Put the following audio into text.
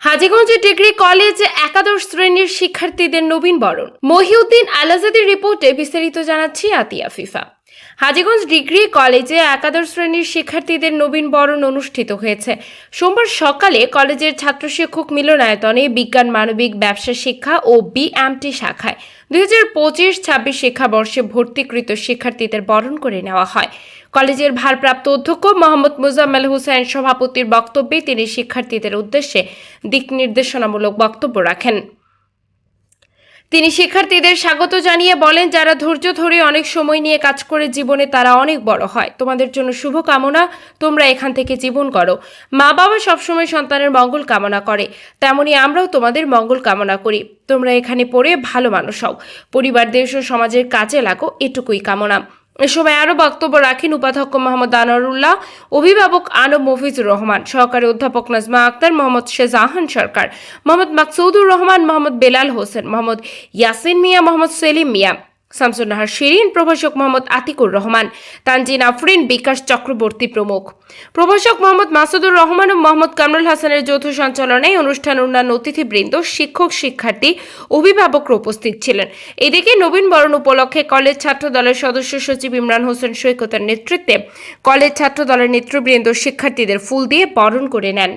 Hajiganj degree college একাদশ শ্রেণির শিক্ষার্থীদের নবীন বরণ। মহিউদ্দিন আলাজাদের রিপোর্টে বিস্তারিত জানাচ্ছি আতিয়া ফিফা। হাজীগঞ্জ ডিগ্রি কলেজে একাদশ শ্রেণির শিক্ষার্থীদের নবীন বরণ অনুষ্ঠিত হয়েছে। সোমবার সকালে কলেজের ছাত্র শিক্ষক মিলনায়তনে বিজ্ঞান, মানবিক, ব্যবসা, শিক্ষা ও বিএমটি শাখায় দুই হাজার পঁচিশ, ছাব্বিশ শিক্ষাবর্ষে ভর্তিকৃত শিক্ষার্থীদের বরণ করে নেওয়া হয়। কলেজের ভারপ্রাপ্ত অধ্যক্ষ মোহাম্মদ মুজাম্মেল হুসাইন সভাপতির বক্তব্যে তিনি শিক্ষার্থীদের উদ্দেশ্যে দিক নির্দেশনামূলক বক্তব্য রাখেন। তিনি শিক্ষার্থীদের স্বাগত জানিয়ে বলেন, যারা ধৈর্য ধরে অনেক সময় নিয়ে কাজ করে জীবনে তারা অনেক বড় হয়। তোমাদের জন্য শুভ কামনা তোমরা এখান থেকে জীবন করো। মা বাবা সবসময় সন্তানের মঙ্গল কামনা করে। তেমনি আমরাও তোমাদের মঙ্গল কামনা করি। তোমরা এখানে পড়ে ভালো মানুষ হও। পরিবার দেশ ও সমাজের কাজে লাগো, এটুকুই কামনা। এ সময় আরও বক্তব্য রাখেন উপাধ্যক্ষ মোহাম্মদ আনোয়ারুল্লাহ, অভিভাবক আনব মফিজুর রহমান, সহকারী অধ্যাপক নাজমা আক্তার, মোহাম্মদ শেজাহান সরকার, মোহাম্মদ মাকসুদুর রহমান, মোহাম্মদ বেলাল হোসেন, মোহাম্মদ ইয়াসিন মিয়া, মোহাম্মদ সেলিম মিয়া। শামসুন্নাহার শিরিন, প্রভাষক মোহাম্মদ আতিকুর রহমান, তানজিন আফরিন, বিকাশ চক্রবর্তী প্রমুখ। প্রভাষক মোহাম্মদ মাসুদুর রহমান ও মোহাম্মদ কামরুল হাসানের যৌথ সঞ্চালনায় অনুষ্ঠান অন্যান্য অতিথিবৃন্দ, শিক্ষক, শিক্ষার্থী, অভিভাবকরা উপস্থিত ছিলেন। এদিকে নবীন বরণ উপলক্ষে কলেজ ছাত্র দলের সদস্য সচিব ইমরান হোসেন সৈকতের নেতৃত্বে কলেজ ছাত্র দলের নেতৃবৃন্দ শিক্ষার্থীদের ফুল দিয়ে বরণ করে নেন।